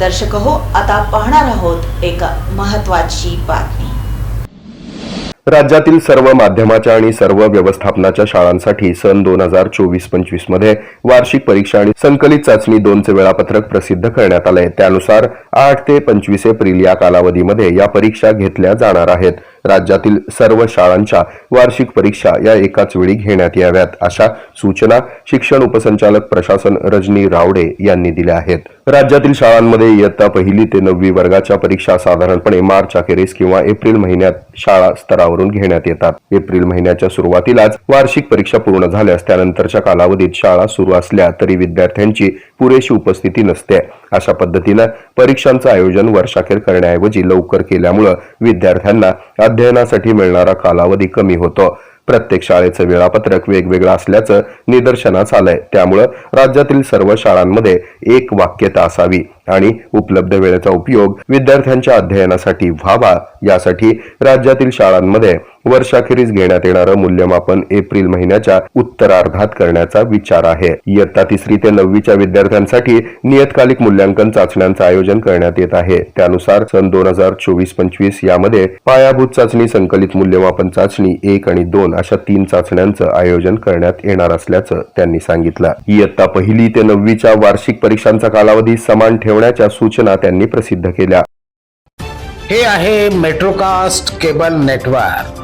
दर्शक हो आता पाहणार आहोत एक महत्वाची बातमी. राज्यातील सर्व माध्यमाच्या आणि सर्व व्यवस्थापनाच्या शाळांसाठी सन दोन हजार चोवीस पंचवीसमध्ये वार्षिक परीक्षा आणि संकलित चाचणी दोनचे वेळापत्रक प्रसिद्ध करण्यात आले त्यानुसार आठ ते पंचवीस एप्रिल या कालावधीमध्ये या परीक्षा घेतल्या जाणार आहेत. राज्यातील सर्व शाळांच्या वार्षिक परीक्षा या एकाच वेळी घेण्यात याव्यात अशा सूचना शिक्षण उपसंचालक प्रशासन रजनी रावडे यांनी दिल्या आहेत. राज्यातील शाळांमध्ये इयत्ता पहिली ते नववी वर्गाच्या परीक्षा साधारणपणे मार्च अखेरीस किंवा एप्रिल महिन्यात शाळा स्तरावरून घेण्यात येतात. एप्रिल महिन्याच्या सुरुवातीलाच वार्षिक परीक्षा पूर्ण झाल्यास त्यानंतरच्या कालावधीत शाळा सुरू असल्या तरी विद्यार्थ्यांची पुरेशी उपस्थिती नसते. अशा पद्धतीनं परीक्षांचं आयोजन वर्षाखेर करण्याऐवजी लवकर केल्यामुळं विद्यार्थ्यांना अध्ययनासाठी मिळणारा कालावधी कमी होतो. प्रत्येक शाळेचं वेळापत्रक वेगवेगळं असल्याचं निदर्शनास आलंय. त्यामुळं राज्यातील सर्व शाळांमध्ये एक वाक्यता असावी आणि उपलब्ध वेळेचा उपयोग विद्यार्थ्यांच्या अध्ययनासाठी व्हावा यासाठी राज्यातील शाळांमध्ये वर्षाखेरीज घेण्यात येणारं मूल्यमापन एप्रिल महिन्याच्या उत्तरार्धात करण्याचा विचार आहे. इयत्ता तिसरी ते नववीच्या विद्यार्थ्यांसाठी नियतकालिक मूल्यांकन चाचण्यांचं आयोजन करण्यात येत आहे. त्यानुसार सन दोन हजार चोवीस पंचवीस यामध्ये पायाभूत चाचणी संकलित मूल्यमापन चाचणी एक आणि दोन अशा तीन चाचण्यांचं आयोजन करण्यात येणार असल्याचं त्यांनी सांगितलं. इयत्ता पहिली ते नववीच्या वार्षिक परीक्षांचा कालावधी समान ठेवण्याच्या सूचना त्यांनी प्रसिद्ध केल्या. हे आहे मेट्रोकास्ट केबल नेटवर्क.